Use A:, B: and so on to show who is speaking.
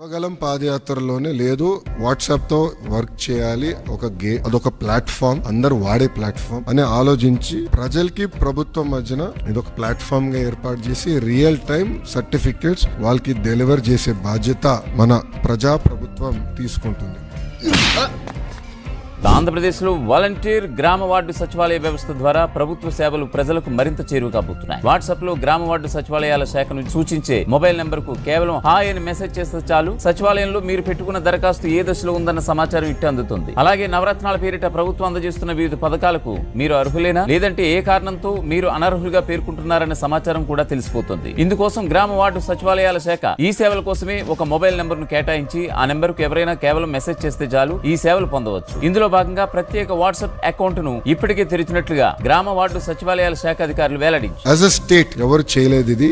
A: యువగలం పాదయాత్రలోనే లేదు. వాట్సాప్తో వర్క్ చేయాలి. ఒక గే అదొక ప్లాట్ఫామ్. అందరు వాడే ప్లాట్ఫామ్ అని ఆలోచించి ప్రజలకి ప్రభుత్వం మధ్యన ఇదొక ప్లాట్ఫామ్గా ఏర్పాటు చేసి రియల్ టైం సర్టిఫికెట్స్ వాళ్ళకి డెలివర్ చేసే బాధ్యత మన ప్రజా ప్రభుత్వం తీసుకుంటుంది.
B: ఆంధ్రప్రదేశ్లో వాలంటీర్ గ్రామ వార్డు సచివాలయ వ్యవస్థ ద్వారా ప్రభుత్వ సేవలు ప్రజలకు మరింత చేరువ కాబోతున్నాయి వాట్సాప్లో గ్రామ వార్డు సచివాలయాల శాఖను సూచించే మొబైల్ నెంబర్కు కేవలం హాయ్ అని మెసేజ్ చేస్తే చాలు. సచివాలయంలో మీరు పెట్టుకున్న దరఖాస్తు ఏ దశలో ఉందన్న సమాచారం ఇట్టు అందుతుంది. అలాగే నవరత్నాల పేరిట ప్రభుత్వం అందజేస్తున్న వివిధ పథకాలకు మీరు అర్హులేనా? లేదంటే ఏ కారణంతో మీరు అనర్హులుగా పేర్కొంటున్నారనే సమాచారం కూడా తెలిసిపోతుంది. ఇందుకోసం గ్రామ వార్డు సచివాలయాల శాఖ ఈ సేవల కోసమే ఒక మొబైల్ నెంబర్ను కేటాయించి ఆ నెంబర్కు ఎవరైనా కేవలం మెసేజ్ చేస్తే చాలు. ఈ సేవలు పొందవచ్చు. ఇందులో భాగంగా ప్రత్యేక వాట్సాప్ అకౌంట్ను ఇప్పటికే తెరిచినట్లుగా గ్రామ వార్డు సచివాలయాల శాఖ అధికారులు వెల్లడించారు.
A: యాజ్ అ స్టేట్ ఎవరు చేయలేదు ఇది